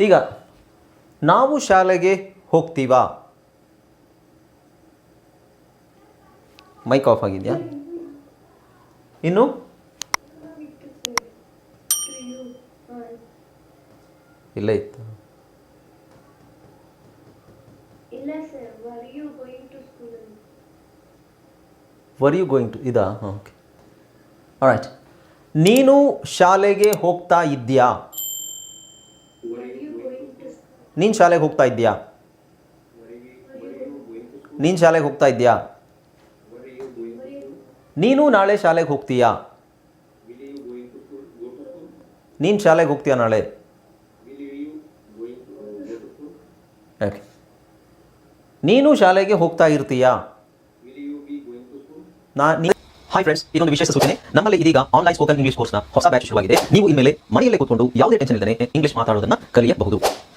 ಈಗ ನಾವು ಶಾಲೆಗೆ ಹೋಗ್ತೀವಾ? ಮೈಕ್ ಆಫ್ ಆಗಿದೆಯಾ? ಇನ್ನು? ಇಲ್ಲ ಇತ್ತು. ವರ್ ಯು ಗೋಯಿಂಗ್ ಟು ಇದಾ? ಓಕೆ ರೈಟ್ ನೀನು ಶಾಲೆಗೆ ಹೋಗ್ತಾ ಇದ್ದೀಯಾ? ನೀನು ಶಾಲೆಗೆ ಹೋಗ್ತಾ ಇದ್ದೀಯಾ? ನೀನು ಶಾಲೆಗೆ ಹೋಗ್ತಾ ಇದ್ದೀಯಾ? ನೀನು ನಾಳೆ ಶಾಲೆಗೆ ಹೋಗ್ತೀಯಾ? ನೀನು ಶಾಲೆಗೆ ಹೋಗ್ತೀಯಾ ನಾಳೆ? ಓಕೆ ನೀನು ಶಾಲೆಗೆ ಹೋಗ್ತಾ ಇರ್ತೀಯಾ? ನಾ ಹಾಯ್ ಫ್ರೆಂಡ್ಸ್ ಇದೊಂದು ವಿಶೇಷ ಸೂಚನೆ. ನಮ್ಮಲ್ಲಿ ಇದೀಗ ಆನ್ಲೈನ್ ಸ್ಪೋಕನ್ ಇಂಗ್ಲಿಷ್ ಕೋರ್ಸ್ನ ಹೊಸ ಬ್ಯಾಚ್ ಶುರುವಾಗಿದೆ. ನೀವು ಇನ್ಮೇಲೆ ಮನೆಯಲ್ಲೇ ಕೂತ್ಕೊಂಡು ಯಾವುದೇ ಟೆನ್ಷನ್ ಇಲ್ಲದೆ ಇಂಗ್ಲಿಷ್ ಮಾತಾಡೋದನ್ನ ಕಲಿಯಬಹುದು.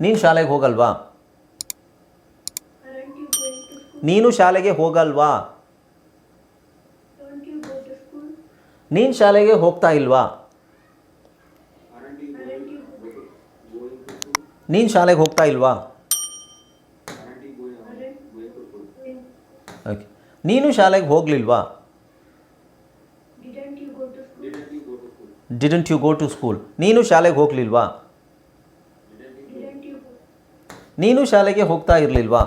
ನೀನು ಶಾಲೆಗೆ ಹೋಗಲ್ವಾ? ನೀನು ಶಾಲೆಗೆ ಹೋಗಲ್ವಾ? ನೀನು ಶಾಲೆಗೆ ಹೋಗ್ತಾ ಇಲ್ವಾ? ನೀನು ಶಾಲೆಗೆ ಹೋಗ್ತಾ ಇಲ್ವಾ? ಓಕೆ ನೀನು ಶಾಲೆಗೆ ಹೋಗಲಿಲ್ವಾ? Didn't you go to school ನೀನು ಶಾಲೆಗೆ ಹೋಗಲಿಲ್ವಾ ಡಿಡಂಟ್ ಯು ನೀನು ಶಾಲೆಗೆ ಹೋಗ್ತಾ ಇರಲಿಲ್ವಾ?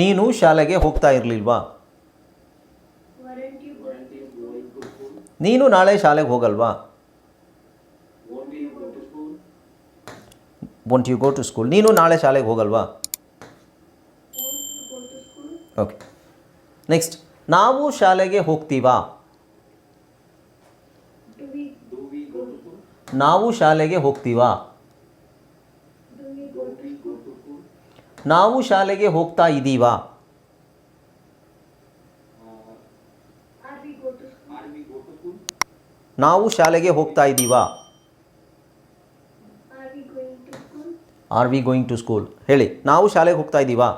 ನೀನು ಶಾಲೆಗೆ ಹೋಗ್ತಾ ಇರಲಿಲ್ವಾ? ನೀನು ನಾಳೆ ಶಾಲೆಗೆ ಹೋಗಲ್ವಾ? Won't you go to school ನೀನು ನಾಳೆ ಶಾಲೆಗೆ ಹೋಗಲ್ವಾ? ಓಕೆ ನೆಕ್ಸ್ಟ್ ನಾವು ಶಾಲೆಗೆ ಹೋಗ್ತೀವಾ do we go to school ನಾವು ಶಾಲೆಗೆ ಹೋಗ್ತೀವಾ? Do we go to school ನಾವು ಶಾಲೆಗೆ ಹೋಗ್ತಾ ಇದ್ದೀವಾ are we go to school ನಾವು ಶಾಲೆಗೆ ಹೋಗ್ತಾ ಇದ್ದೀವಾ are we going to school are we going to school ಹೇಳಿ, ನಾವು ಶಾಲೆಗೆ ಹೋಗ್ತಾ ಇದ್ದೀವಾ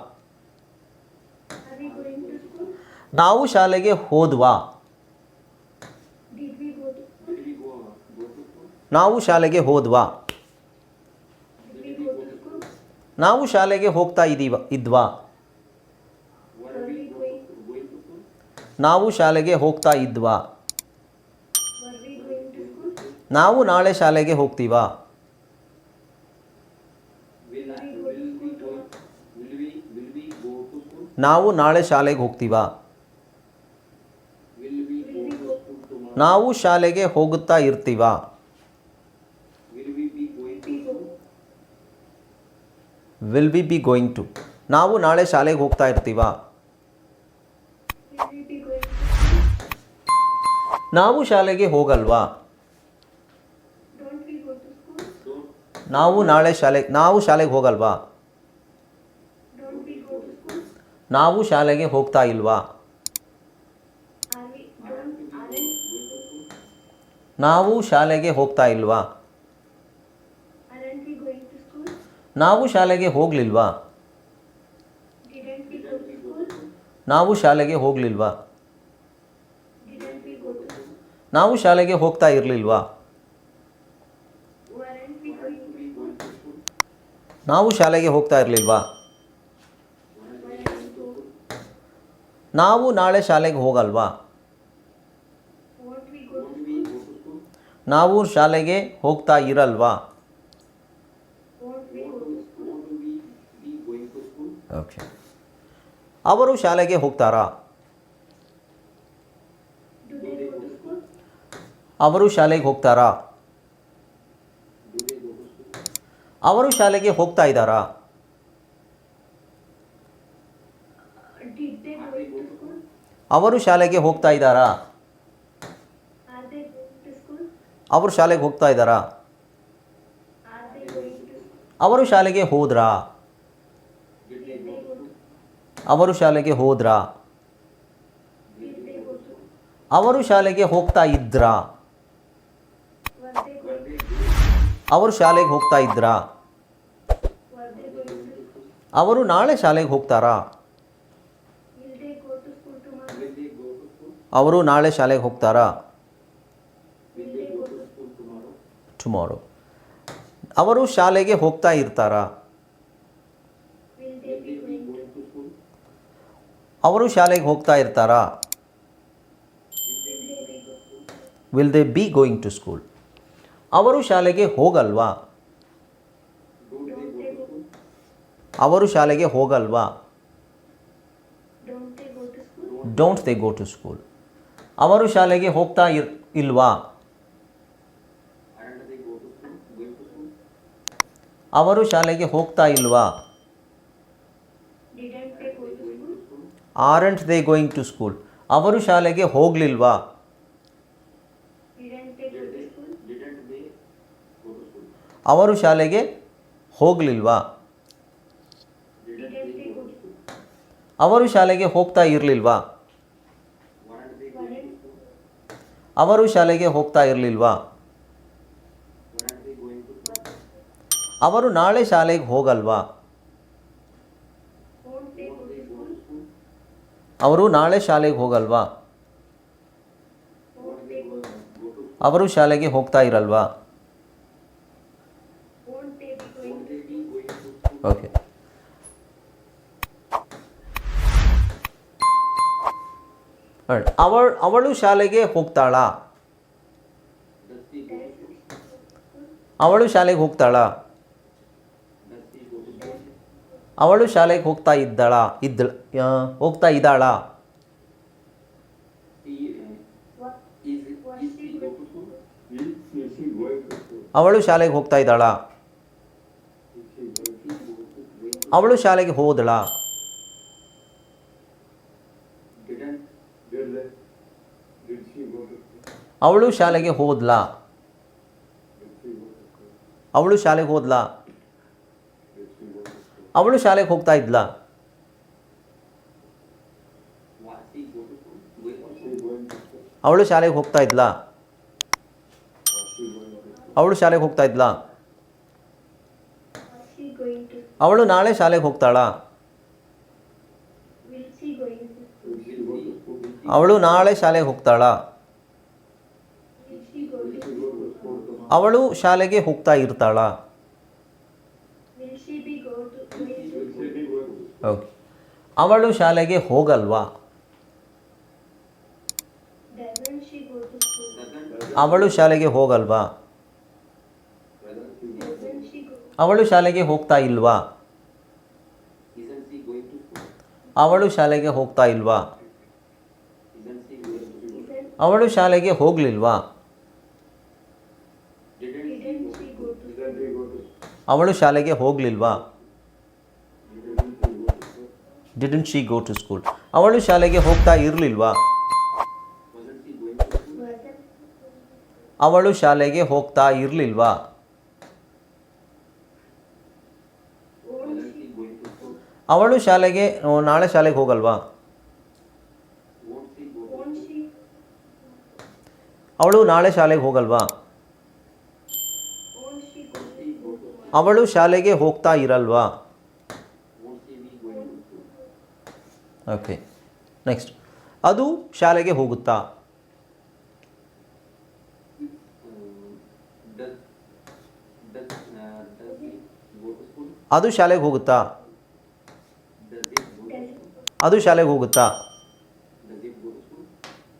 are we going to school ನಾವು ಶಾಲೆಗೆ ಹೋದ್ವಾ did we go to school ನಾವು ಶಾಲೆಗೆ ಹೋದ್ವಾ? ನಾವು ಶಾಲೆಗೆ ಹೋಗ್ತಾ ಇದ್ದೀವ ಇದ್ವಾ? ನಾವು ಶಾಲೆಗೆ ಹೋಗ್ತಾ ಇದ್ವಾ? ನಾವು ನಾಳೆ ಶಾಲೆಗೆ ಹೋಗ್ತೀವಾ? ನಾವು ನಾಳೆ ಶಾಲೆಗೆ ಹೋಗ್ತೀವಾ? ನಾವು ಶಾಲೆಗೆ ಹೋಗುತ್ತಾ ಇರ್ತೀವಾ? Will we be going to ನಾವು ನಾಳೆ ಶಾಲೆಗೆ ಹೋಗ್ತಾ ಇರ್ತೀವಾ? ನಾವು ಶಾಲೆಗೆ ಹೋಗಲ್ವಾ? ನಾವು ನಾಳೆ ಶಾಲೆ, ನಾವು ಶಾಲೆಗೆ ಹೋಗಲ್ವಾ? ನಾವು ಶಾಲೆಗೆ ಹೋಗ್ತಾ ಇಲ್ವಾ? ನಾವು ಶಾಲೆಗೆ ಹೋಗ್ತಾ ಇಲ್ವಾ aren't we going to school ನಾವು ಶಾಲೆಗೆ ಹೋಗಲಿಲ್ವಾ? ನಾವು ಶಾಲೆಗೆ ಹೋಗಲಿಲ್ವಾ? ನಾವು ಶಾಲೆಗೆ ಹೋಗ್ತಾ ಇರಲಿಲ್ವಾ? ನಾವು ಶಾಲೆಗೆ ಹೋಗ್ತಾ ಇರಲಿಲ್ವಾ? ನಾವು ನಾಳೆ ಶಾಲೆಗೆ ಹೋಗಲ್ವಾ? ನಾವು ಶಾಲೆಗೆ ಹೋಗ್ತಾ ಇರಲ್ವಾ won't we go to school okay ಅವರು ಶಾಲೆಗೆ ಹೋಗ್ತಾರಾ? Do they go to school ಅವರು ಶಾಲೆಗೆ ಹೋಗ್ತಾರಾ? ಅವರು ಶಾಲೆಗೆ ಹೋಗ್ತಾ ಇದ್ದಾರಾ? Did they go to school ಅವರು ಶಾಲೆಗೆ ಹೋಗ್ತಾ ಇದ್ದಾರಾ? ಅವರು ಶಾಲೆಗೆ ಹೋಗ್ತಾ ಇದ್ದಾರಾ? Are they going to? ಅವರು ಶಾಲೆಗೆ ಹೋದ್ರಾ? ಅವರು ಶಾಲೆಗೆ ಹೋದ್ರ? ಅವರು ಶಾಲೆಗೆ ಹೋಗ್ತಾ ಇದ್ರ? ಅವರು ಶಾಲೆಗೆ ಹೋಗ್ತಾ ಇದ್ರ? ಅವರು ನಾಳೆ ಶಾಲೆಗೆ ಹೋಗ್ತಾರಾ? ಅವರು ನಾಳೆ ಶಾಲೆಗೆ ಹೋಗ್ತಾರಾ? ಟುಮಾರೋ ಅವರು ಶಾಲೆಗೆ ಹೋಗ್ತಾ ಇರ್ತಾರಾ? ಅವರು ಶಾಲೆಗೆ ಹೋಗ್ತಾ ಇರ್ತಾರಾ? Will they be going to school ಅವರು ಶಾಲೆಗೆ ಹೋಗಲ್ವಾ? ಅವರು ಶಾಲೆಗೆ ಹೋಗಲ್ವಾ? Don't they go to school ಅವರು ಶಾಲೆಗೆ ಹೋಗ್ತಾ ಇರ್ ಇಲ್ವಾ? ಅವರು ಶಾಲೆಗೆ ಹೋಗ್ತಾ ಇಲ್ವಾ aren't they going to school ಅವರು ಶಾಲೆಗೆ ಹೋಗ್ಲಿಲ್ವಾ? ಅವರು ಶಾಲೆಗೆ ಹೋಗ್ಲಿಲ್ವಾ? ಅವರು ಶಾಲೆಗೆ ಹೋಗ್ತಾ ಇರಲಿಲ್ವಾ? ಅವರು ಶಾಲೆಗೆ ಹೋಗ್ತಾ ಇರಲಿಲ್ವಾ? ಅವರು ನಾಳೆ ಶಾಲೆಗೆ ಹೋಗಲ್ವಾ? ಅವರು ನಾಳೆ ಶಾಲೆಗೆ ಹೋಗಲ್ವಾ? ಅವರು ಶಾಲೆಗೆ ಹೋಗ್ತಾ ಇರಲ್ವಾ? ಓಕೆ. ಆರೆ ಅವಳು ಶಾಲೆಗೆ ಹೋಗ್ತಾಳ? ಅವಳು ಶಾಲೆಗೆ ಹೋಗ್ತಾಳ? ಅವಳು ಶಾಲೆಗೆ ಹೋಗ್ತಾ ಇದ್ದಾಳ ಇದ್ದ ಹೋಗ್ತಾ ಇದ್ದಾಳ. ಅವಳು ಶಾಲೆಗೆ ಹೋಗ್ತಾ ಇದ್ದಾಳ. ಅವಳು ಶಾಲೆಗೆ ಹೋದಳ. ಅವಳು ಶಾಲೆಗೆ ಹೋದ್ಲಾ. ಅವಳು ಶಾಲೆಗೆ ಹೋದ್ಲಾ. ಅವಳು ಶಾಲೆಗೆ ಹೋಗ್ತಾ ಇದ್ಲ. ಅವಳು ಶಾಲೆಗೆ ಹೋಗ್ತಾ ಇದ್ಲ. ಅವಳು ಶಾಲೆಗೆ ಹೋಗ್ತಾ ಇದ್ಲ. ಅವಳು ನಾಳೆ ಶಾಲೆಗೆ ಹೋಗ್ತಾಳ. ಅವಳು ನಾಳೆ ಶಾಲೆಗೆ ಹೋಗ್ತಾಳ. ಅವಳು ಶಾಲೆಗೆ ಹೋಗ್ತಾ ಇರ್ತಾಳ. ಓಕೆ ಅವಳು ಶಾಲೆಗೆ ಹೋಗಲ್ವಾ Doesn't she go to school? Doesn't ಅವಳು ಶಾಲೆಗೆ ಹೋಗಲ್ವಾ Doesn't she go? ಅವಳು ಶಾಲೆಗೆ ಹೋಗ್ತಾ ಇಲ್ವಾ Isn't she going to school? ಅವಳು ಶಾಲೆಗೆ ಹೋಗ್ತಾ ಇಲ್ವಾ Isn't she going to school? Isn't ಅವಳು ಶಾಲೆಗೆ ಹೋಗ್ಲಿಲ್ವಾ didn't she go to school? Didn't she go to school? ಅವಳು ಶಾಲೆಗೆ ಹೋಗ್ಲಿಲ್ವಾ didn't she go to school ಅವಳು ಶಾಲೆಗೆ ಹೋಗ್ತಾ ಇರಲಿಲ್ವಾ? ಅವಳು ಶಾಲೆಗೆ ಹೋಗ್ತಾ ಇರಲಿಲ್ವಾ? ಅವಳು ಶಾಲೆಗೆ ನಾಳೆ ಶಾಲೆಗೆ ಹೋಗಲ್ವಾ? ಅವಳು ನಾಳೆ ಶಾಲೆಗೆ ಹೋಗಲ್ವಾ? ಅವಳು ಶಾಲೆಗೆ ಹೋಗ್ತಾ ಇರಲ್ವಾ? ಓಕೆ ನೆಕ್ಸ್ಟ್ ಅದು ಶಾಲೆಗೆ ಹೋಗುತ್ತಾ Um, does does uh, does he go to school? ಅದು ಶಾಲೆಗೆ ಹೋಗುತ್ತಾ Does it go to school? ಅದು ಶಾಲೆಗೆ ಹೋಗುತ್ತಾ Does it go to school?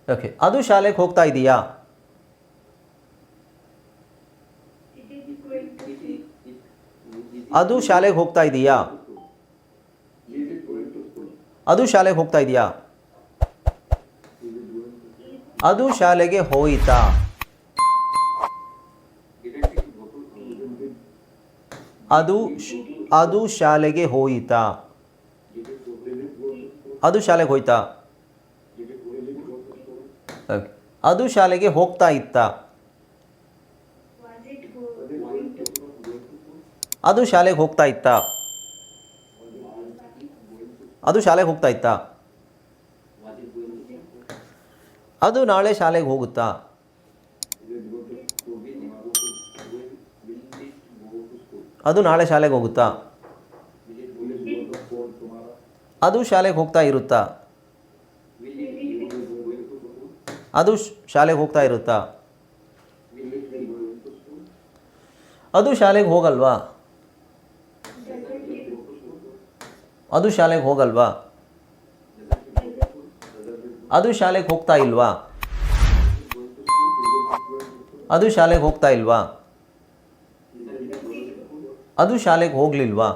Okay ಅದು ಶಾಲೆಗೆ ಹೋಗ್ತಾ ಇದೆಯಾ It is going to it is it is ಅದು ಶಾಲೆಗೆ ಹೋಗ್ತಾ ಇದೆಯಾ ಅದು ಶಾಲೆಗೆ ಹೋಗ್ತಾ ಇದೆಯಾ? ಅದು ಶಾಲೆಗೆ ಹೋಯಿತಾ. ಅದು ಅದು ಶಾಲೆಗೆ ಹೋಯಿತಾ. ಅದು ಶಾಲೆಗೆ ಹೋಯ್ತಾ. ಅದು ಶಾಲೆಗೆ ಹೋಗ್ತಾ ಇತ್ತ. ಅದು ಶಾಲೆಗೆ ಹೋಗ್ತಾ ಇತ್ತಾ. ಅದು ಶಾಲೆಗೆ ಹೋಗ್ತಾ ಇತ್ತಾ? ಅದು ನಾಳೆ ಶಾಲೆಗೆ ಹೋಗುತ್ತಾ? ಅದು ನಾಳೆ ಶಾಲೆಗೆ ಹೋಗುತ್ತಾ? ಅದು ಶಾಲೆಗೆ ಹೋಗ್ತಾ ಇರುತ್ತಾ? ಅದು ಶಾಲೆಗೆ ಹೋಗ್ತಾ ಇರುತ್ತಾ? ಅದು ಶಾಲೆಗೆ ಹೋಗಲ್ವಾ? ಅದು ಶಾಲೆಗೆ ಹೋಗಲ್ವಾ? ಅದು ಶಾಲೆಗೆ ಹೋಗ್ತಾ ಇಲ್ವಾ? ಅದು ಶಾಲೆಗೆ ಹೋಗ್ತಾ ಇಲ್ವಾ? ಅದು ಶಾಲೆಗೆ ಹೋಗಲಿಲ್ವಾ?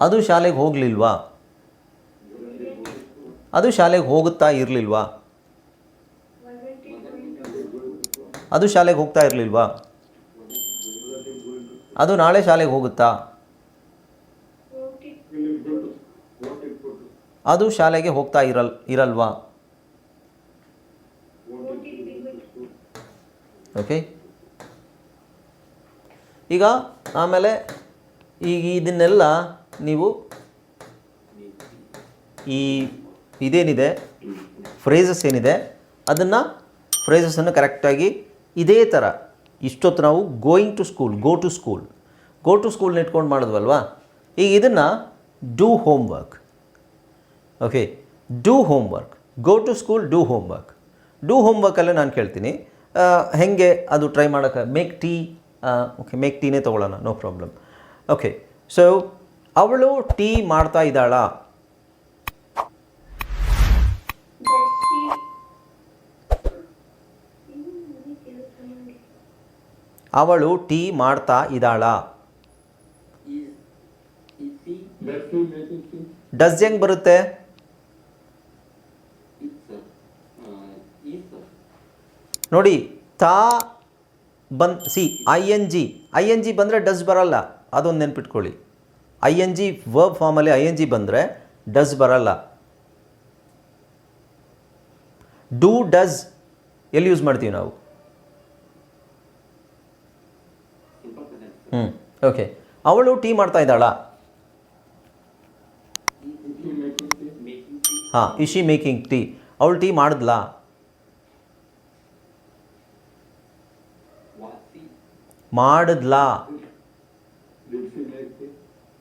ಅದು ಶಾಲೆಗೆ ಹೋಗಲಿಲ್ವಾ? ಅದು ಶಾಲೆಗೆ ಹೋಗುತ್ತಾ ಇರಲಿಲ್ವಾ? ಅದು ಶಾಲೆಗೆ ಹೋಗ್ತಾ ಇರಲಿಲ್ವಾ? ಅದು ನಾಳೆ ಶಾಲೆಗೆ ಹೋಗುತ್ತಾ? ಅದು ಶಾಲೆಗೆ ಹೋಗ್ತಾ ಇರಲ್, ಇರಲ್ವಾ? ಓಕೆ ಈಗ ಆಮೇಲೆ ಈಗ ಇದನ್ನೆಲ್ಲ ನೀವು ಈ ಇದೇನಿದೆ? ಫ್ರೇಸಸ್ ಏನಿದೆ? ಅದನ್ನು ಫ್ರೇಸಸನ್ನು ಕರೆಕ್ಟಾಗಿ ಇದೇ ಥರ ಇಷ್ಟೊತ್ತು ನಾವು going to school go to school go to ಸ್ಕೂಲ್ನ ಇಟ್ಕೊಂಡು ಮಾಡಿದ್ವಲ್ವಾ? ಈಗ ಇದನ್ನು do homework okay do homework go to school do homework do home ವರ್ಕಲ್ಲೇ ನಾನು ಕೇಳ್ತೀನಿ. ಹೇಗೆ ಹೆಂಗೆ ಅದು ಟ್ರೈ ಮಾಡೋಕ್ಕೆ ಮೇಕ್ ಟೀ ಓಕೆ ಮೇಕ್ ಟೀನೇ ತೊಗೊಳ್ಳೋಣ ನೋ ಪ್ರಾಬ್ಲಮ್ ಓಕೆ ಸೊ ಅವಳು ಟೀ ಮಾಡ್ತಾ ಇದ್ದಾಳ. ಅವಳು ಟೀ ಮಾಡ್ತಾ ಇದ್ದಾಳ. ಡಸ್ ಹೆಂಗೆ ಬರುತ್ತೆ? ನೋಡಿ ತಾ ಬನ್ C I N G I N G ಬಂದರೆ ಡಸ್ ಬರಲ್ಲ. ಅದೊಂದು ನೆನ್ಪಿಟ್ಕೊಳ್ಳಿ. ಐ ಎನ್ ಜಿ ವರ್ಬ್ ಫಾರ್ಮಲ್ಲಿ ಐ ಎನ್ ಜಿ ಬಂದರೆ ಡಸ್ ಬರಲ್ಲ. ಡೂ ಡಸ್ ಎಲ್ಲಿ ಯೂಸ್ ಮಾಡ್ತೀವಿ ನಾವು? ಹ್ಞೂ ಓಕೆ. ಅವಳು ಟೀ ಮಾಡ್ತಾ ಇದ್ದಾಳ. ಹಾಂ ಇಶಿ ಮೇಕಿಂಗ್ ಟೀ ಅವಳು ಟೀ ಮಾಡಿದ್ಲಾ? ಮಾಡಿದ್ಲಾ?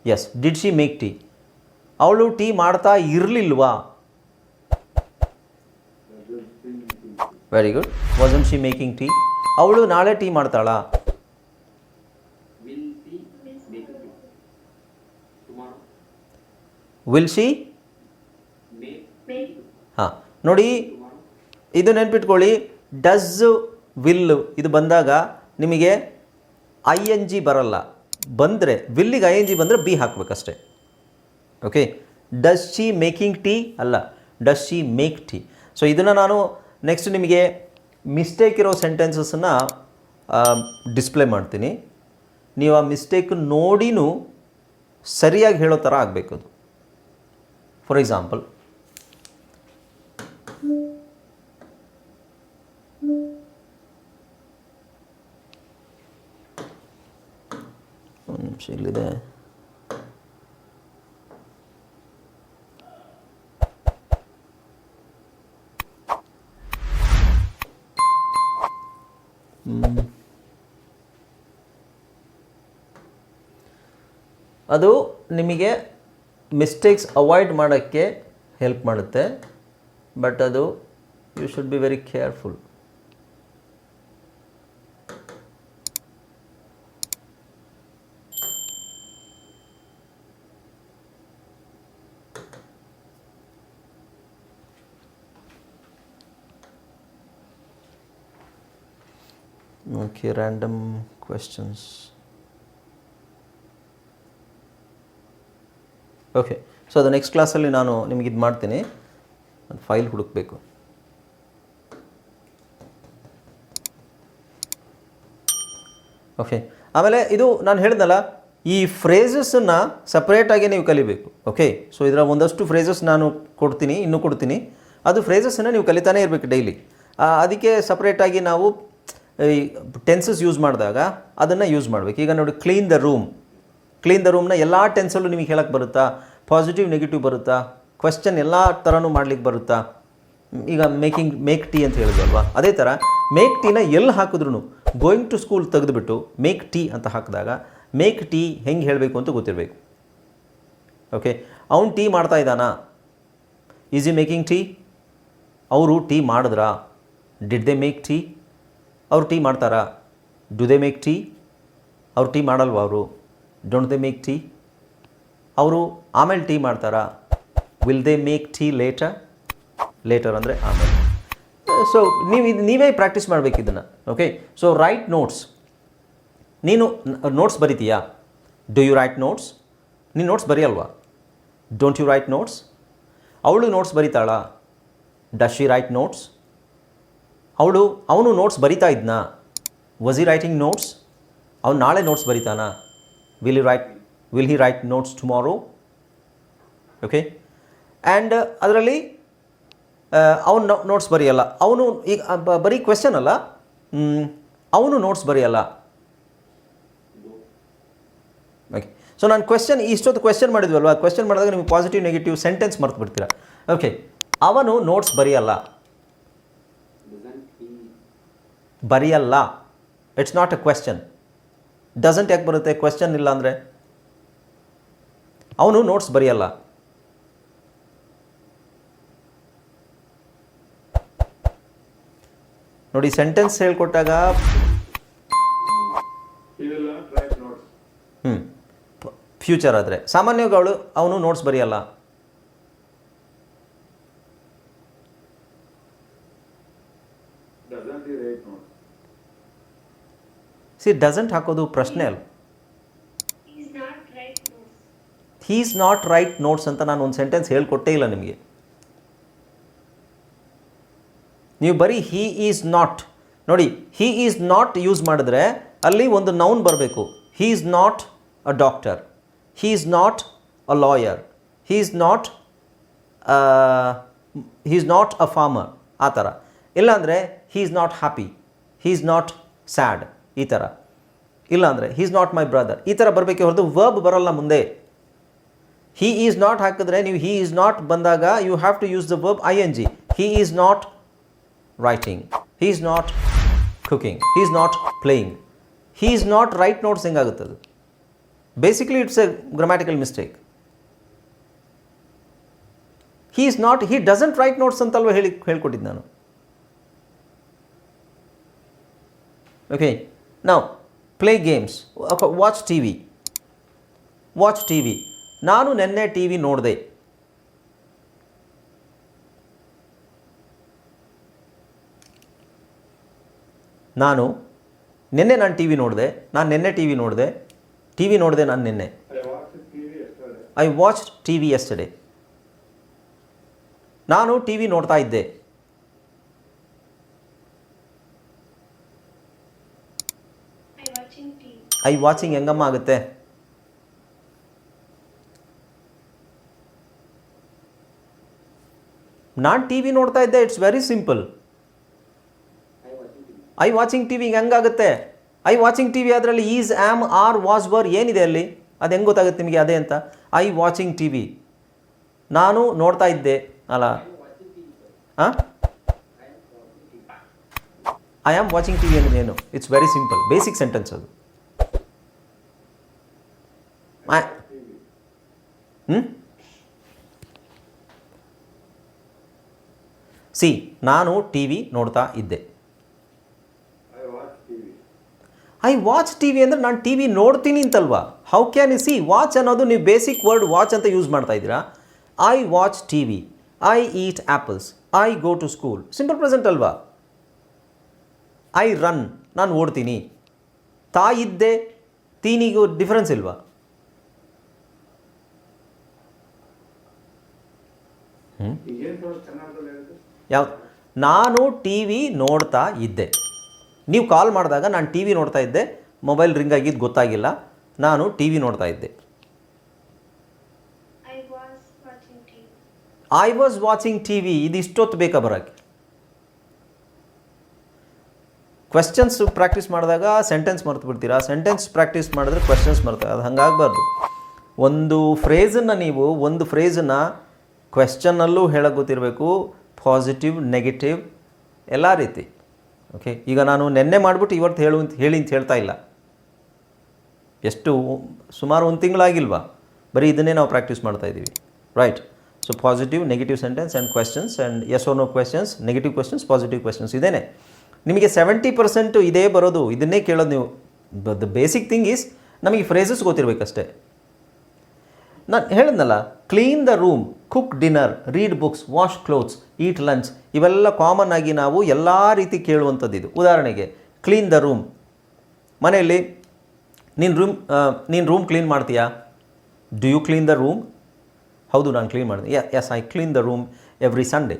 Yes did she make tea ಅವಳು ಟೀ ಮಾಡ್ತಾ ಇರಲಿಲ್ವಾ? Very good wasn't she making tea ಅವಳು ನಾಳೆ ಟೀ ಮಾಡ್ತಾಳ? ವಿಲ್ ಶಿ ಹಾಂ. ನೋಡಿ ಇದು ನೆನ್ಪಿಟ್ಕೊಳ್ಳಿ. ಡಸ್ ವಿಲ್ ಇದು ಬಂದಾಗ ನಿಮಗೆ ಐ ಎನ್ ಜಿ ಬರಲ್ಲ. ಬಂದರೆ ವಿಲ್ಲಿಗೆ ಐ ಎನ್ ಜಿ ಬಂದರೆ be ಹಾಕಬೇಕಷ್ಟೆ. Okay does she making tea ಅಲ್ಲ. Does she make tea so ಇದನ್ನು ನಾನು ನೆಕ್ಸ್ಟ್ ನಿಮಗೆ ಮಿಸ್ಟೇಕ್ ಇರೋ ಸೆಂಟೆನ್ಸಸ್ಸನ್ನು ಡಿಸ್ಪ್ಲೇ ಮಾಡ್ತೀನಿ. ನೀವು ಆ ಮಿಸ್ಟೇಕ್ ನೋಡಿನೂ ಸರಿಯಾಗಿ ಹೇಳೋ ಥರ ಆಗಬೇಕು ಫಾರ್ ಎಕ್ಸಾಂಪಲ್ ಇಲ್ಲಿದೆ ಅದು ನಿಮಗೆ ಮಿಸ್ಟೇಕ್ಸ್ ಅವಾಯ್ಡ್ ಮಾಡೋಕ್ಕೆ ಹೆಲ್ಪ್ ಮಾಡುತ್ತೆ. ಬಟ್ ಅದು you should be very careful Okay, random questions. Okay so ಅದು ನೆಕ್ಸ್ಟ್ ಕ್ಲಾಸಲ್ಲಿ ನಾನು ನಿಮಗೆ ಇದು ಮಾಡ್ತೀನಿ. ಫೈಲ್ ಹುಡುಕಬೇಕು. ಓಕೆ ಆಮೇಲೆ ಇದು ನಾನು ಹೇಳಿದ್ನಲ್ಲ ಈ ಫ್ರೇಸಸ್ಸನ್ನು ಸಪ್ರೇಟಾಗಿ ನೀವು ಕಲಿಬೇಕು. ಓಕೆ ಸೊ ಇದರ ಒಂದಷ್ಟು ಫ್ರೇಸಸ್ ನಾನು ಕೊಡ್ತೀನಿ ಇನ್ನೂ ಕೊಡ್ತೀನಿ. ಅದು ಫ್ರೇಸಸನ್ನು ನೀವು ಕಲಿತಾನೇ ಇರಬೇಕು ಡೈಲಿ ಅದಕ್ಕೆ ಸಪ್ರೇಟಾಗಿ ನಾವು ಈ ಟೆನ್ಸಸ್ ಯೂಸ್ ಮಾಡಿದಾಗ ಅದನ್ನು ಯೂಸ್ ಮಾಡಬೇಕು. ಈಗ ನೋಡಿ clean the room clean the ರೂಮ್ನ ಎಲ್ಲ ಟೆನ್ಸಲ್ಲೂ ನಿಮಗೆ ಹೇಳಕ್ಕೆ ಬರುತ್ತಾ? ಪಾಸಿಟಿವ್ ನೆಗೆಟಿವ್ ಬರುತ್ತಾ? ಕ್ವೆಶ್ಚನ್ ಎಲ್ಲ ಥರನೂ ಮಾಡ್ಲಿಕ್ಕೆ ಬರುತ್ತಾ? ಈಗ ಮೇಕಿಂಗ್ ಮೇಕ್ ಟೀ ಅಂತ ಹೇಳಿದ್ವಲ್ವಾ ಅದೇ ಥರ ಮೇಕ್ ಟೀನ ಎಲ್ಲಿ ಹಾಕಿದ್ರು ಗೋಯಿಂಗ್ ಟು ಸ್ಕೂಲ್ ತೆಗೆದುಬಿಟ್ಟು ಮೇಕ್ ಟೀ ಅಂತ ಹಾಕಿದಾಗ ಮೇಕ್ ಟೀ ಹೆಂಗೆ ಹೇಳಬೇಕು ಅಂತ ಗೊತ್ತಿರಬೇಕು. ಓಕೆ ಅವ್ನು ಟೀ ಮಾಡ್ತಾ ಇದ್ದಾನಾ? ಈಸ್ ಈ ಮೇಕಿಂಗ್ ಟೀ ಅವರು ಟೀ ಮಾಡಿದ್ರಾ? ಡಿಡ್ ದೇ ಮೇಕ್ ಟೀ ಅವ್ರು ಟೀ ಮಾಡ್ತಾರಾ? ಡು ದೇ ಮೇಕ್ ಟೀ ಅವ್ರು ಟೀ ಮಾಡಲ್ವಾ ಅವರು? ಡೋಂಟ್ ದೇ ಮೇಕ್ ಟೀ ಅವರು ಆಮೇಲೆ ಟೀ ಮಾಡ್ತಾರಾ? Will they make tea later later ಅಂದರೆ ಆಮೇಲೆ. ಸೊ ನೀವು ಇದು, ನೀವೇ ಪ್ರಾಕ್ಟೀಸ್ ಮಾಡಬೇಕು ಇದನ್ನು ಓಕೆ ಸೊ ರೈಟ್ ನೋಟ್ಸ್ ನೀನು ನೋಟ್ಸ್ ಬರಿತೀಯಾ? ಡು ಯು ರೈಟ್ ನೋಟ್ಸ್ ನೀನು ನೋಟ್ಸ್ ಬರೆಯಲ್ವಾ? ಡೋಂಟ್ ಯು ರೈಟ್ ನೋಟ್ಸ್ ಅವಳು ನೋಟ್ಸ್ ಬರೀತಾಳ? ಡಶ್ ಶಿ ರೈಟ್ ನೋಟ್ಸ್ ಅವಳು, ಅವನು ನೋಟ್ಸ್ ಬರಿತಾ ಇದ್ನ? ವಾಸ್ ಈ ರೈಟಿಂಗ್ ನೋಟ್ಸ್ ಅವ್ನು ನಾಳೆ notes ಬರಿತಾನಾ? Will you write will he write notes tomorrow okay and ಅದರಲ್ಲಿ ಅವನು ನೋಟ್ಸ್ ಬರೆಯಲ್ಲ. ಅವನು ಈಗ ಬರೀ ಕ್ವೆಶನ್ ಅಲ್ಲ? ಅವನು ನೋಟ್ಸ್ ಬರೆಯಲ್ಲ. ಓಕೆ ಸೊ ನಾನು ಕ್ವೆಶನ್ ಇಷ್ಟೊತ್ತು ಕ್ವೆಶನ್ ಮಾಡಿದ್ವಲ್ವ? ಕ್ವೆಶನ್ ಮಾಡಿದಾಗ ನಿಮಗೆ ಪಾಸಿಟಿವ್ ನೆಗೆಟಿವ್ ಸೆಂಟೆನ್ಸ್ ಮರ್ತು ಬಿಡ್ತೀರಾ ಓಕೆ ಅವನು ನೋಟ್ಸ್ ಬರೆಯಲ್ಲ. ಬರೆಯಲ್ಲ. It's not a question doesn't ಯಾಕೆ ಬರುತ್ತೆ? ಕ್ವೆಶನ್ ಇಲ್ಲ ಅಂದರೆ? ಅವನು ನೋಟ್ಸ್ ಬರೆಯಲ್ಲ. ನೋಡಿ ಸೆಂಟೆನ್ಸ್ ಹೇಳ್ಕೊಟ್ಟಾಗ. ಹ್ಞೂ ಫ್ಯೂಚರ್ ಆದರೆ. ಸಾಮಾನ್ಯವಾಗಿ ಅವಳು ಅವನು ನೋಟ್ಸ್ ಬರೆಯಲ್ಲ. ಸಿ ಡಸಂಟ್ ಹಾಕೋದು ಪ್ರಶ್ನೆ ಅಲ್ಲ. ಹೀಸ್ ನಾಟ್ ರೈಟ್ ನೋಟ್ಸ್ ಅಂತ ನಾನು ಒಂದು ಸೆಂಟೆನ್ಸ್ ಹೇಳ್ಕೊಟ್ಟೇ ಇಲ್ಲ ನಿಮಗೆ. ನೀವು ಬರೀ ಹೀ ಈಸ್ ನಾಟ್ ನೋಡಿ ಹೀ ಈಸ್ ನಾಟ್ ಯೂಸ್ ಮಾಡಿದ್ರೆ ಅಲ್ಲಿ ಒಂದು ನೌನ್ ಬರಬೇಕು. He is not a doctor he is not a lawyer he is not he is not a farmer ಆ ಥರ. ಇಲ್ಲಾಂದರೆ he is not happy he is not sad ಈ ಥರ ಇಲ್ಲಾಂದರೆ he is not my brother ಈ ಥರ ಬರಬೇಕೆ ಹೊರತು verb ಬರಲ್ಲ ಮುಂದೆ. ಹಿ ಈಸ್ ನಾಟ್ ಹಾಕಿದ್ರೆ ನೀವು ಹಿ ಈಸ್ ನಾಟ್ ಬಂದಾಗ you have to use the verb I N G he is not writing he is not cooking he is not playing he is not write notes ಹೆಂಗಾಗುತ್ತದೆ basically it's a grammatical mistake he is not he doesn't write notes ಅಂತಲ್ವ ಹೇಳಿ, ಹೇಳ್ಕೊಟ್ಟಿದ್ದು ನಾನು? Okay ನಾವು play games watch T V watch T V ನಾನು ನಿನ್ನೆ T V ನೋಡಿದೆ. ನಾನು ನಿನ್ನೆ ನಾನು ಟಿ ವಿ ನೋಡಿದೆ. ನಾನು ನಿನ್ನೆ ಟಿ ವಿ ನೋಡಿದೆ. ಟಿ ವಿ ನೋಡಿದೆ ನಾನು ನಿನ್ನೆ. I watch T V yesterday ನಾನು ಟಿ ವಿ ನೋಡ್ತಾ ಇದ್ದೆ. ಐ ವಾಚಿಂಗ್ ಹೆಂಗಮ್ಮ ಆಗುತ್ತೆ ನಾನು ಟಿ ವಿ ನೋಡ್ತಾ ಇದ್ದೆ it's very simple. I watching T V ಹೆಂಗಾಗುತ್ತೆ I watching T V ಅದರಲ್ಲಿ is am are was were ಏನಿದೆ ಅಲ್ಲಿ? ಅದು ಹೆಂಗೆ ಗೊತ್ತಾಗುತ್ತೆ ನಿಮಗೆ ಅದೇ ಅಂತ? ಐ ವಾಚಿಂಗ್ ಟಿ ವಿ ನಾನು ನೋಡ್ತಾ ಇದ್ದೆ, ಅಲ್ಲ? ಹಾಂ I am watching T V ಏನು? It's very simple basic sentence ಅದು. ಹ್ಞೂ ಸಿ ನಾನು ಟಿ ವಿ ನೋಡ್ತಾ ಇದ್ದೆ. I watched TV. I watch T V ಅಂದರೆ ನಾನು ಟಿ ವಿ ನೋಡ್ತೀನಿ ಅಂತಲ್ವಾ? How can you see watch ಅನ್ನೋದು ನೀವು ಬೇಸಿಕ್ ವರ್ಡ್ ವಾಚ್ ಅಂತ ಯೂಸ್ ಮಾಡ್ತಾ ಇದ್ದೀರಾ? I watch T V I eat apples I go to school simple present ಅಲ್ವಾ? I run ನಾನು ಓಡ್ತೀನಿ. ತಾ ಇದ್ದೆ ತೀನಿಗೂ ಡಿಫ್ರೆನ್ಸ್ ಇಲ್ವಾ? ಯಾವ? ನಾನು ಟಿ ವಿ ನೋಡ್ತಾ ಇದ್ದೆ. ನೀವು ಕಾಲ್ ಮಾಡಿದಾಗ ನಾನು ಟಿ ವಿ ನೋಡ್ತಾ ಇದ್ದೆ. ಮೊಬೈಲ್ ರಿಂಗ್ ಆಗಿದ್ದು ಗೊತ್ತಾಗಿಲ್ಲ. ನಾನು ಟಿ ವಿ ನೋಡ್ತಾ ಇದ್ದೆ. I was watching TV. I was watching T V ಇದು ಇಷ್ಟೊತ್ತು ಬೇಕಾ ಬರೋಕ್ಕೆ ಕ್ವೆಶ್ಚನ್ಸ್ ಪ್ರಾಕ್ಟೀಸ್ ಮಾಡಿದಾಗ ಸೆಂಟೆನ್ಸ್ ಮರ್ತು ಬಿಡ್ತೀರಾ? ಸೆಂಟೆನ್ಸ್ ಪ್ರಾಕ್ಟೀಸ್ ಮಾಡಿದ್ರೆ ಕ್ವೆಶ್ಚನ್ಸ್ ಮರ್ತಾರೆ ಅದು ಹಂಗಾಗಬಾರ್ದು. ಒಂದು ಫ್ರೇಸನ್ನು ನೀವು ಒಂದು ಫ್ರೇಸನ್ನು ಕ್ವೆಶ್ಚನ್ನಲ್ಲೂ ಹೇಳಕ್ಕೆ ಗೊತ್ತಿರಬೇಕು ಪಾಸಿಟಿವ್ ನೆಗೆಟಿವ್ ಎಲ್ಲ ರೀತಿ. ಓಕೆ ಈಗ ನಾನು ನೆನ್ನೆ ಮಾಡಿಬಿಟ್ಟು ಇವತ್ತು ಹೇಳು ಅಂತ ಹೇಳಿ ಅಂತ ಹೇಳ್ತಾ ಇಲ್ಲ. ಎಷ್ಟು ಸುಮಾರು ಒಂದು ತಿಂಗಳಾಗಿಲ್ವಾ? ಬರೀ ಇದನ್ನೇ ನಾವು ಪ್ರಾಕ್ಟೀಸ್ ಮಾಡ್ತಾ ಇದ್ದೀವಿ. Right so positive negative sentence and questions and yes or no questions negative questions positive questions ಇದೇನೆ. ನಿಮಗೆ ಸೆವೆಂಟಿ ಪರ್ಸೆಂಟು ಇದೇ ಬರೋದು, ಇದನ್ನೇ ಕೇಳೋದು ನೀವು. ದ ಬೇಸಿಕ್ ಥಿಂಗ್ ಈಸ್ ನಮಗೆ ಫ್ರೇಸಸ್ ಗೊತ್ತಿರಬೇಕಷ್ಟೇ. ನಾನು ಹೇಳಿದ್ನಲ್ಲ clean the room cook dinner read books wash clothes eat lunch ಇವೆಲ್ಲ ಕಾಮನ್ ಆಗಿ ನಾವು ಎಲ್ಲ ರೀತಿ ಕೇಳುವಂಥದ್ದು ಇದು. ಉದಾಹರಣೆಗೆ ಕ್ಲೀನ್ ದ ರೂಮ್ ಮನೆಯಲ್ಲಿ ನಿನ್ನ ರೂಮ್ ನಿನ್ನ ರೂಮ್ ಕ್ಲೀನ್ ಮಾಡ್ತೀಯಾ? Do you clean the room ಹೌದು, ನಾನು ಕ್ಲೀನ್ ಮಾಡ್ತೀನಿ. Yes I clean the room every Sunday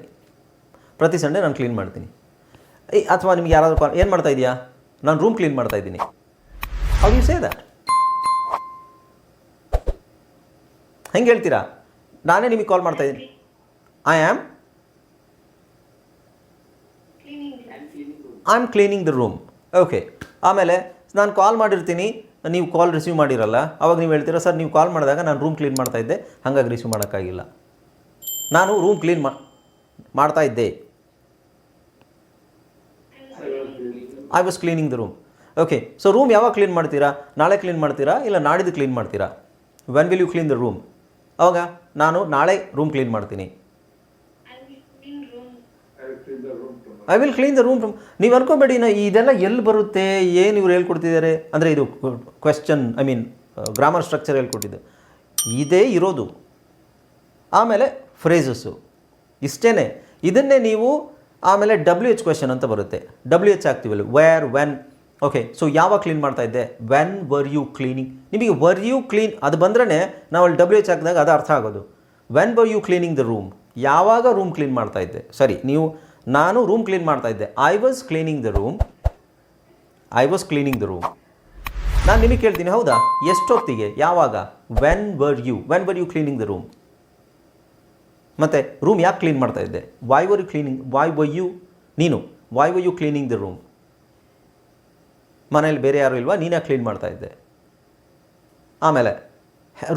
ಪ್ರತಿ ಸಂಡೇ ನಾನು ಕ್ಲೀನ್ ಮಾಡ್ತೀನಿ. ಅಥವಾ ನಿಮ್ಗೆ ಯಾರಾದರೂ ಏನು ಮಾಡ್ತಾ ಇದೆಯಾ? ನಾನು ರೂಮ್ ಕ್ಲೀನ್ ಮಾಡ್ತಾ ಇದ್ದೀನಿ. ಹೌ ಯು ಸೇ ದ್ಯಾಟ್ ಹೆಂಗೆ ಹೇಳ್ತೀರಾ? ನಾನೇ ನಿಮಗೆ ಕಾಲ್ ಮಾಡ್ತಾ ಇದ್ದೀನಿ. I am. I am cleaning the room okay ಆಮೇಲೆ ನಾನು ಕಾಲ್ ಮಾಡಿರ್ತೀನಿ. ನೀವು ಕಾಲ್ ರಿಸೀವ್ ಮಾಡಿರಲ್ಲ. ಅವಾಗ ನೀವು ಹೇಳ್ತೀರಾ, ಸರ್, ನೀವು ಕಾಲ್ ಮಾಡಿದಾಗ ನಾನು ರೂಮ್ ಕ್ಲೀನ್ ಮಾಡ್ತಾ ಇದ್ದೆ. ಹಾಗಾಗಿ ರಿಸೀವ್ ಮಾಡೋಕ್ಕಾಗಿಲ್ಲ. ನಾನು ರೂಮ್ ಕ್ಲೀನ್ ಮಾಡ್ತಾ ಇದ್ದೆ. I was cleaning the room okay so room ಯಾವಾಗ ಕ್ಲೀನ್ ಮಾಡ್ತೀರಾ? ನಾಳೆ ಕ್ಲೀನ್ ಮಾಡ್ತೀರಾ? ಇಲ್ಲ ನಾಡಿದ್ದು ಕ್ಲೀನ್ ಮಾಡ್ತೀರಾ? When will you clean the room ಅವಾಗ ನಾನು ನಾಳೆ ರೂಮ್ ಕ್ಲೀನ್ ಮಾಡ್ತೀನಿ. I will clean the room ನೀವು ಅನ್ಕೋಬೇಡಿ ನಾ ಇದೆಲ್ಲ ಎಲ್ಲಿ ಬರುತ್ತೆ, ಏನು ಇವ್ರು ಹೇಳ್ಕೊಡ್ತಿದ್ದಾರೆ? ಅಂದರೆ ಇದು question I mean grammar structure ಹೇಳ್ಕೊಟ್ಟಿದ್ದು. ಇದೇ ಇರೋದು. ಆಮೇಲೆ ಫ್ರೇಸಸ್ಸು ಇಷ್ಟೇ ಇದನ್ನೇ ನೀವು ಆಮೇಲೆ ಡಬ್ಲ್ಯೂ ಎಚ್ ಕ್ವೆಶನ್ ಅಂತ ಬರುತ್ತೆ. ಡಬ್ಲ್ಯೂ ಎಚ್ ಆಗ್ತೀವಲ್ಲ ವೇರ್ ವೆನ್ ಓಕೆ ಸೊ ಯಾವಾಗ ಕ್ಲೀನ್ ಮಾಡ್ತಾ ಇದ್ದೆ? ವೆನ್ ವರ್ ಯು ಕ್ಲೀನಿಂಗ್ ನಿಮಗೆ ವರ್ ಯು ಕ್ಲೀನ್ ಅದು ಬಂದ್ರೆ ನಾವು ಅಲ್ಲಿ ಡಬ್ಲ್ಯೂ ಎಚ್ ಹಾಕಿದಾಗ ಅದು ಅರ್ಥ ಆಗೋದು. When were you cleaning the room ಯಾವಾಗ ರೂಮ್ ಕ್ಲೀನ್ ಮಾಡ್ತಾ ಇದ್ದೆ? ಸರಿ, ನೀವು, ನಾನು ರೂಮ್ ಕ್ಲೀನ್ ಮಾಡ್ತಾ ಇದ್ದೆ. I was cleaning the room I was cleaning the room ನಾನು ನಿಮಗೆ ಕೇಳ್ತೀನಿ, ಹೌದಾ? ಎಷ್ಟೊತ್ತಿಗೆ? ಯಾವಾಗ? When were you when were you cleaning the room ಮತ್ತು ರೂಮ್ ಯಾಕೆ ಕ್ಲೀನ್ ಮಾಡ್ತಾ ಇದ್ದೆ? Why were you cleaning why why you ನೀನು why why you cleaning the room ಮನೇಲಿ ಬೇರೆ ಯಾರು ಇಲ್ವಾ? ನೀನೇ ಕ್ಲೀನ್ ಮಾಡ್ತಾ ಇದ್ದೆ. ಆಮೇಲೆ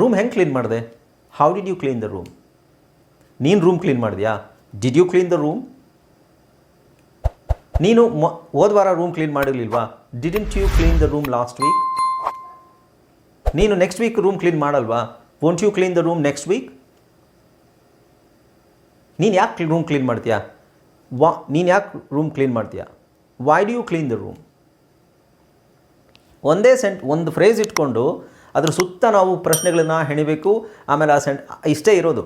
ರೂಮ್ ಹೆಂಗೆ ಕ್ಲೀನ್ ಮಾಡಿದೆ? How did you clean the room ನೀನು ರೂಮ್ ಕ್ಲೀನ್ ಮಾಡಿದ್ಯಾ? Did you clean the room ನೀನು ಮ, ಹೋದ ವಾರ room clean ಮಾಡಿರ್ಲಿಲ್ವಾ? Didn't you clean the room last week ನೀನು ನೆಕ್ಸ್ಟ್ ವೀಕ್ ರೂಮ್ ಕ್ಲೀನ್ ಮಾಡಲ್ವಾ? Won't you clean the room next week ನೀನು ಯಾಕೆ ರೂಮ್ ಕ್ಲೀನ್ ಮಾಡ್ತೀಯಾ? ವಾ ನೀನು ಯಾಕೆ ರೂಮ್ ಕ್ಲೀನ್ ಮಾಡ್ತೀಯಾ? Why do you clean the room ಒಂದೇ ಸೆಂಟ್, ಒಂದು ಫ್ರೇಸ್ ಇಟ್ಕೊಂಡು ಅದ್ರ ಸುತ್ತ ನಾವು ಪ್ರಶ್ನೆಗಳನ್ನ ಹೆಣಿಬೇಕು. ಆಮೇಲೆ ಆ ಸೆಂಟ್, ಇಷ್ಟೇ ಇರೋದು.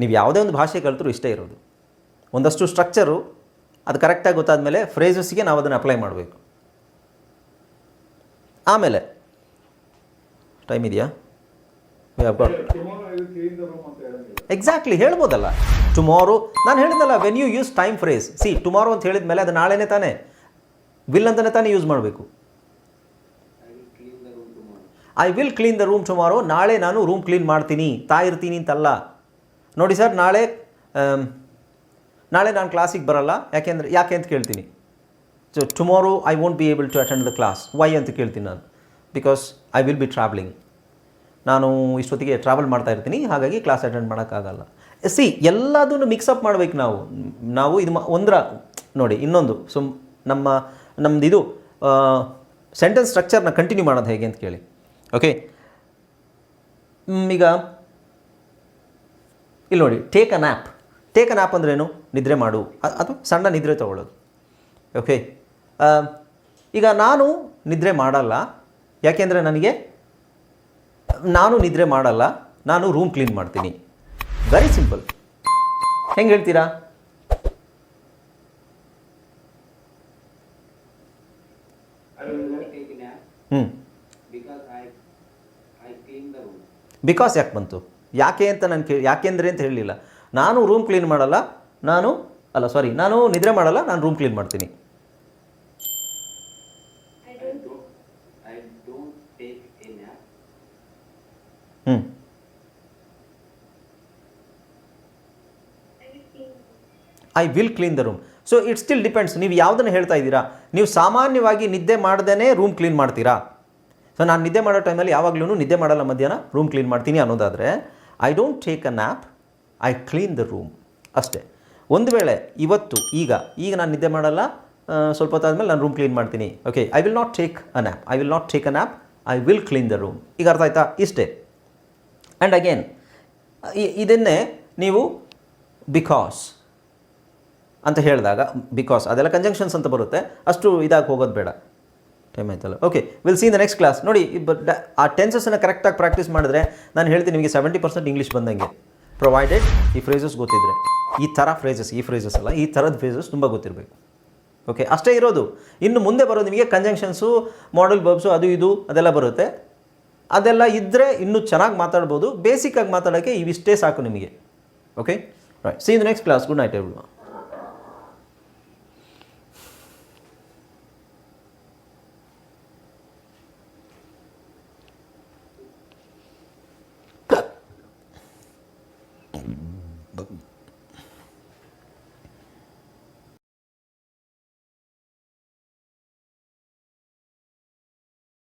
ನೀವು ಯಾವುದೇ ಒಂದು ಭಾಷೆ ಕಲಿತರೂ ಇಷ್ಟೇ ಇರೋದು. ಒಂದಷ್ಟು ಸ್ಟ್ರಕ್ಚರು ಅದು ಕರೆಕ್ಟಾಗಿ ಗೊತ್ತಾದಮೇಲೆ ಫ್ರೇಸಸ್ಗೆ ನಾವು ಅದನ್ನು ಅಪ್ಲೈ ಮಾಡಬೇಕು. ಆಮೇಲೆ ಟೈಮ್ ಇದೆಯಾ. ಎಕ್ಸಾಕ್ಟ್ಲಿ ಹೇಳ್ಬೋದಲ್ಲ. ಟುಮಾರೋ ನಾನು ಹೇಳಿದ್ನಲ್ಲ when you use time phrase see tomorrow ಅಂತ ಹೇಳಿದ ಮೇಲೆ ಅದು ನಾಳೆನೇ ತಾನೇ. ವಿಲ್ ಅಂತಲೇ ತಾನೇ ಯೂಸ್ ಮಾಡಬೇಕು. I will clean the room tomorrow ನಾಳೆ ನಾನು ರೂಮ್ ಕ್ಲೀನ್ ಮಾಡ್ತೀನಿ. ತಾ ಇರ್ತೀನಿ ಅಂತಲ್ಲ. ನೋಡಿ ಸರ್, ನಾಳೆ ನಾಳೆ ನಾನು ಕ್ಲಾಸಿಗೆ ಬರಲ್ಲ. ಯಾಕೆಂದರೆ, ಯಾಕೆ ಅಂತ ಕೇಳ್ತೀನಿ. So tomorrow I won't be able to attend the class why ಅಂತ ಕೇಳ್ತೀನಿ ನಾನು. Because I will be travelling ನಾನು ಇಷ್ಟೊತ್ತಿಗೆ ಟ್ರಾವೆಲ್ ಮಾಡ್ತಾ ಇರ್ತೀನಿ. ಹಾಗಾಗಿ ಕ್ಲಾಸ್ ಅಟೆಂಡ್ ಮಾಡೋಕ್ಕಾಗಲ್ಲ. ಸಿ ಎಲ್ಲದನ್ನು ಮಿಕ್ಸಪ್ ಮಾಡ್ಬೇಕು ನಾವು. ನಾವು ಇದು ಒಂದರ, ನೋಡಿ, ಇನ್ನೊಂದು. ಸುಮ್ ನಮ್ಮ ನಮ್ಮದು ಇದು ಸೆಂಟೆನ್ಸ್ ಸ್ಟ್ರಕ್ಚರ್ನ ಕಂಟಿನ್ಯೂ ಮಾಡೋದು ಹೇಗೆ ಅಂತ ಕೇಳಿ. ಓಕೆ? ಈಗ ಇಲ್ಲಿ ನೋಡಿ take an app take a nap ಅಂದ್ರೇನು ನಿದ್ರೆ ಮಾಡು. ಅದು ಸಣ್ಣ ನಿದ್ರೆ ತಗೊಳ್ಳೋದು. ಓಕೆ? ಈಗ ನಾನು ನಿದ್ರೆ ಮಾಡಲ್ಲ. ಯಾಕೆಂದರೆ ನನಗೆ ನಾನು ನಿದ್ರೆ ಮಾಡಲ್ಲ. ನಾನು ರೂಮ್ ಕ್ಲೀನ್ ಮಾಡ್ತೀನಿ. ವೆರಿ ಸಿಂಪಲ್ ಹೆಂಗೆ ಹೇಳ್ತೀರಾ? ಹ್ಞೂ ಬಿಕಾಸ್ ಯಾಕೆ ಬಂತು? ಯಾಕೆ ಅಂತ ನಾನು ಕೇಳಿ ಯಾಕೆಂದ್ರೆ ಅಂತ ಹೇಳಲಿಲ್ಲ ನಾನು ರೂಮ್ ಕ್ಲೀನ್ ಮಾಡಲ್ಲ ನಾನು ಅಲ್ಲ ಸಾರಿ ನಾನು ನಿದ್ರೆ ಮಾಡಲ್ಲ ನಾನು ರೂಮ್ ಕ್ಲೀನ್ ಮಾಡ್ತೀನಿ. ಹ್ಞೂ. I will clean the room so it still depends ನೀವು ಯಾವುದನ್ನು ಹೇಳ್ತಾ ಇದ್ದೀರಾ? ನೀವು ಸಾಮಾನ್ಯವಾಗಿ ನಿದ್ದೆ ಮಾಡ್ದೇ ರೂಮ್ ಕ್ಲೀನ್ ಮಾಡ್ತೀರಾ? ಸೊ ನಾನು ನಿದ್ದೆ ಮಾಡೋ ಟೈಮಲ್ಲಿ ಯಾವಾಗಲೂ ನಿದ್ದೆ ಮಾಡಲ್ಲ ಮಧ್ಯಾಹ್ನ ರೂಮ್ ಕ್ಲೀನ್ ಮಾಡ್ತೀನಿ ಅನ್ನೋದಾದರೆ I don't take a nap I clean the room ಅಷ್ಟೇ. ಒಂದು ವೇಳೆ ಇವತ್ತು, ಈಗ ಈಗ ನಾನು ನಿದ್ದೆ ಮಾಡಲ್ಲ ಸ್ವಲ್ಪ ಹೊತ್ತಾದ್ಮೇಲೆ ನಾನು ರೂಮ್ ಕ್ಲೀನ್ ಮಾಡ್ತೀನಿ. Okay I will not take a nap I will not take a nap I will clean the room ಈಗ ಅರ್ಥ ಆಯ್ತಾ? ಇಷ್ಟೇ. ಆ್ಯಂಡ್ ಅಗೇನ್ ಇದನ್ನೇ ನೀವು ಬಿಕಾಸ್ ಅಂತ ಹೇಳಿದಾಗ ಬಿಕಾಸ್ ಅದೆಲ್ಲ ಕಂಜಂಕ್ಷನ್ಸ್ ಅಂತ ಬರುತ್ತೆ. ಅಷ್ಟು ಇದಾಗಿ ಹೋಗೋದು ಬೇಡ. ಟೈಮ್ ಆಯ್ತಲ್ಲ. Okay will see the next class ನೋಡಿ ಆ ಟೆನ್ಸಸ್ಸನ್ನು ಕರೆಕ್ಟಾಗಿ ಪ್ರಾಕ್ಟೀಸ್ ಮಾಡಿದ್ರೆ ನಾನು ಹೇಳ್ತೀನಿ ನಿಮಗೆ ಸೆವೆಂಟಿ ಪರ್ಸೆಂಟ್ ಇಂಗ್ಲೀಷ್ ಬಂದಂಗೆ. ಪ್ರೊವೈಡೆಡ್ ಈ ಫ್ರೇಸಸ್ ಗೊತ್ತಿದ್ರೆ. ಈ ಥರ ಫ್ರೇಸಸ್ ಈ ಫ್ರೇಸಸ್ ಅಲ್ಲ, ಈ ಥರದ ಫ್ರೇಸಸ್ ತುಂಬ ಗೊತ್ತಿರಬೇಕು. ಓಕೆ ಅಷ್ಟೇ ಇರೋದು. ಇನ್ನು ಮುಂದೆ ಬರೋದು ನಿಮಗೆ ಕಂಜಂಕ್ಷನ್ಸು ಮಾಡಲ್ ಬರ್ಬ್ಸು ಅದು ಇದು, ಅದೆಲ್ಲ ಬರುತ್ತೆ. ಅದೆಲ್ಲ ಇದ್ದರೆ ಇನ್ನೂ ಚೆನ್ನಾಗಿ ಮಾತಾಡ್ಬೋದು ಬೇಸಿಕ್ಕಾಗಿ ಮಾತಾಡೋಕ್ಕೆ ಇವಿಷ್ಟೇ ಸಾಕು ನಿಮಗೆ. Okay right see the next class good night every